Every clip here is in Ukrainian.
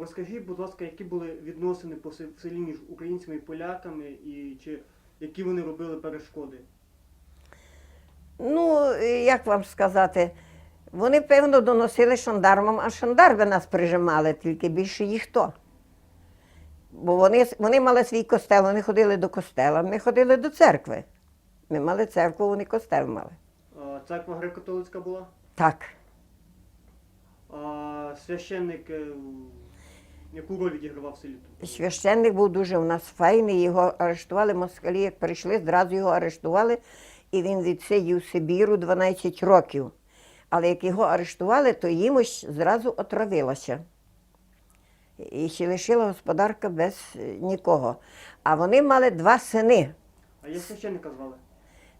Розкажіть, будь ласка, які були відносини по селі між українцями і поляками, і чи які вони робили перешкоди? Ну, як вам сказати, вони, певно, доносили шандармам, а шандарми нас прижимали, тільки більше ніхто. Бо вони, вони мали свій костел, вони ходили до костела, ми ходили до церкви. Ми мали церкву, вони костел мали. А, Церква греко-католицька була, Так. а священник е, яку роль відігравав в селі? Священник був дуже у нас файний, його арештували москалі, як прийшли, зразу його арештували, і він відсидів Сибіру 12 років. Але як його арештували, то їмось зразу отравилося. І ще лишила господарка без е, нікого. А вони мали два сини. А як священника звали?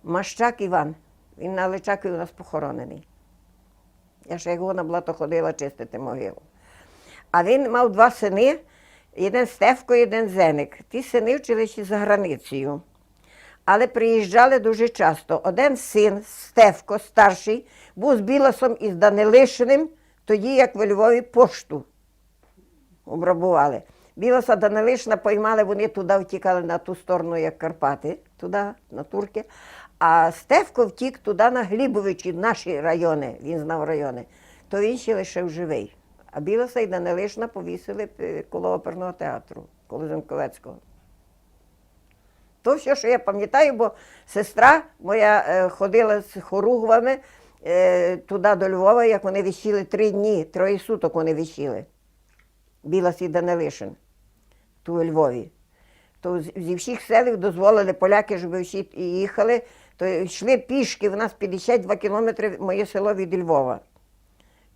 Мащак Іван. Він на Личакові у нас похоронений. Я ще його на блато ходила чистити могилу. А він мав два сини, один Стевко, один Зеник. Ті сини вчилися за границею. Але приїжджали дуже часто. Один син, Стевко, старший, був з Білосом і з Данилишиним, тоді як в Львові пошту обрабували. Білоса Данилишина поймали, вони туди втікали на ту сторону, як Карпати, туди, на Турки. А Стевко втік туди на Глібовичі, наші райони, він знав райони, то він ще лишив живий. А Білоса і Данилишина повісили коло оперного театру, коло Зенковецького. То все, що я пам'ятаю, бо сестра моя е, ходила з хоругвами е, туди до Львова, як вони висіли три дні, троє суток вони висіли. Білас і Данилишин, ту у Львові. То зі всіх селів дозволили поляки, щоб всі їхали, то йшли пішки, в нас 52 кілометри моє село від Львова.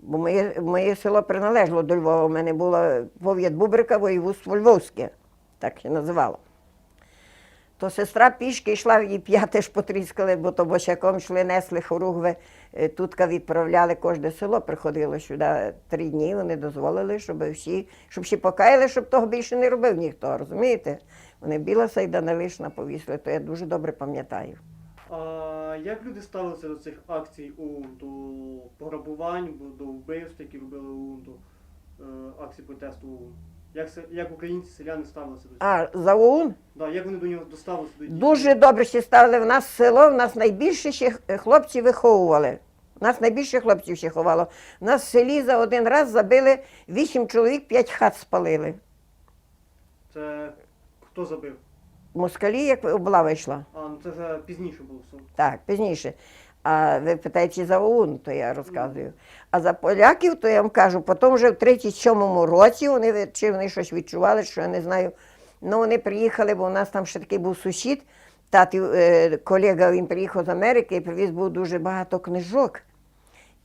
Бо моє, моє село приналежало до Львова. У мене було пов'ят Бубрика, воєводство Львовське, так ще називало. То сестра пішки йшла, її п'яте ж потріскали, бо то босяком йшли, несли хоругви, е, тутка відправляли, кожне село приходило сюди три дні, вони дозволили, щоб всі, щоб всі покаяли, щоб того більше не робив ніхто, розумієте? Вони Білоса і Данилишна повісили, то я дуже добре пам'ятаю. А як люди ставилися до цих акцій ОУН, до пограбувань, до вбивств, які робили ОУН, до е, акцій протесту ОУН? Як, як українці, селяни ставилися до цього? А за ОУН Да, як вони до нього доставилися до дуже добре ще ставили. В нас село, в нас найбільше ще хлопці виховували. Нас найбільше хлопців ще ховало. У нас в селі за один раз забили вісім чоловік, п'ять хат спалили. Це хто забив? Москалі, як облава йшла. А, ну це вже пізніше було все. Так, пізніше. А ви питаєте за ОУН, то я розказую. А за поляків, то я вам кажу, потім вже в 37-му році вони чи вони щось відчували, що я не знаю. Ну, вони приїхали, бо у нас там ще такий був сусід, тати, е, колега він приїхав з Америки і привіз був дуже багато книжок.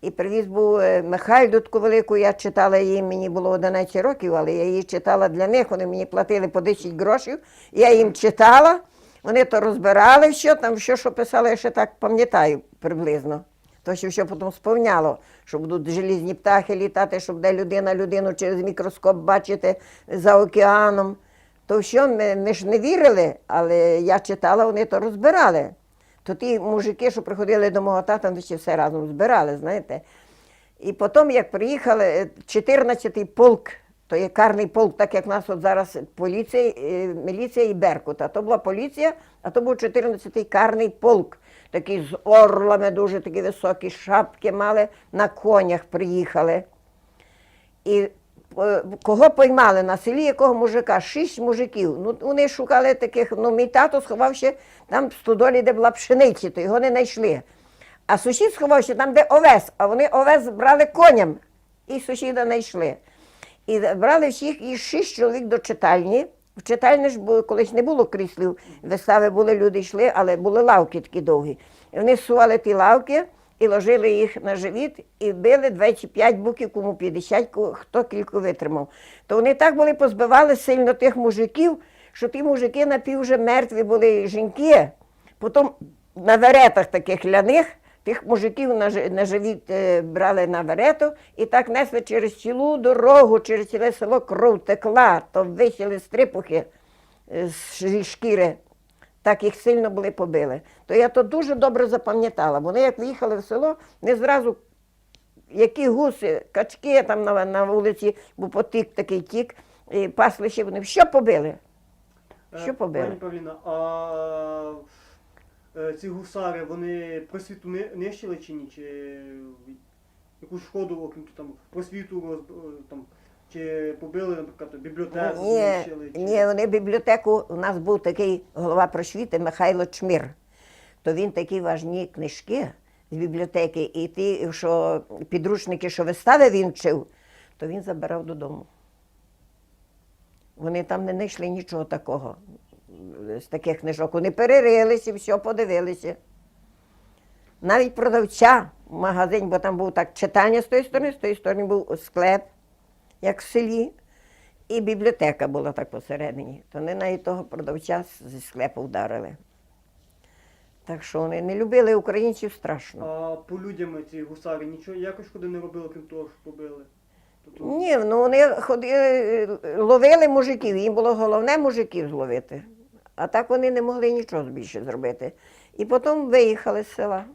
І привіз був е, Михайлю велику, я читала її, мені було 11 років, але я її читала для них, вони мені платили по 10 грошей, я їм читала, вони то розбирали, що там, все, що писали, я ще так пам'ятаю приблизно. То що все потім сповняло, що будуть желізні птахи літати, щоб де людина людину через мікроскоп бачити за океаном. То що ми, ми ж не вірили, але я читала, вони то розбирали. То ті мужики, що приходили до мого тата, вони ще все разом збирали, знаєте. І потім, як приїхали, е, 14-й полк, то є карний полк, так як нас от зараз поліція, е, міліція і Беркут. А то була поліція, а то був 14-й карний полк. Такий з орлами, дуже такі високі шапки мали, на конях приїхали. І е, кого поймали на селі, якого мужика? Шість мужиків. Ну, вони шукали таких, ну, мій тато сховався там в стодолі, де була пшениця, то його не знайшли. А сусід сховався там, де овес, а вони овес брали коням і сусіда знайшли. І брали всіх і шість чоловік до читальні. В читальні ж було, колись не було кріслів, вистави були, люди йшли, але були лавки такі довгі. І вони сували ті лавки і ложили їх на живіт, і били 25 буків, кому 50, хто кілько витримав. То вони так були, позбивали сильно тих мужиків, що ті мужики напів вже мертві були жінки. Потім на веретах таких ляних тих мужиків на, живіт е, брали на верету і так несли через цілу дорогу, через ціле село кров текла, то висіли стрипухи е, з шкіри. Так їх сильно були побили. То я то дуже добре запам'ятала. Вони як виїхали в село, не зразу які гуси, качки там на, на вулиці, бо потік такий тік, і паслище вони що побили? Е, Що побили? Пані Павліна, а е, ці гусари, вони просвіту ни- нищили чи ні? Чи якусь шкоду, окрім там, просвіту е, там, чи побили, наприклад, бібліотеку, Ні, знищили? Чи... ні, вони бібліотеку, у нас був такий голова просвіти Михайло Чмір. То він такі важні книжки з бібліотеки, і ті, що підручники, що вистави він вчив, то він забирав додому. Вони там не знайшли нічого такого з таких книжок. Вони перерилися, все подивилися. Навіть продавця в магазині, бо там був так читання з тої сторони, з тої сторони був склеп, як в селі. І бібліотека була так посередині. То вони навіть того продавця зі склепу вдарили. Так що вони не любили українців страшно. А по людям ці гусари нічого якось шкоди не робили, крім того, що побили? Тобто, Ні, ну вони ходили, ловили мужиків, їм було головне мужиків зловити. А так вони не могли нічого більше зробити. І потім виїхали з села.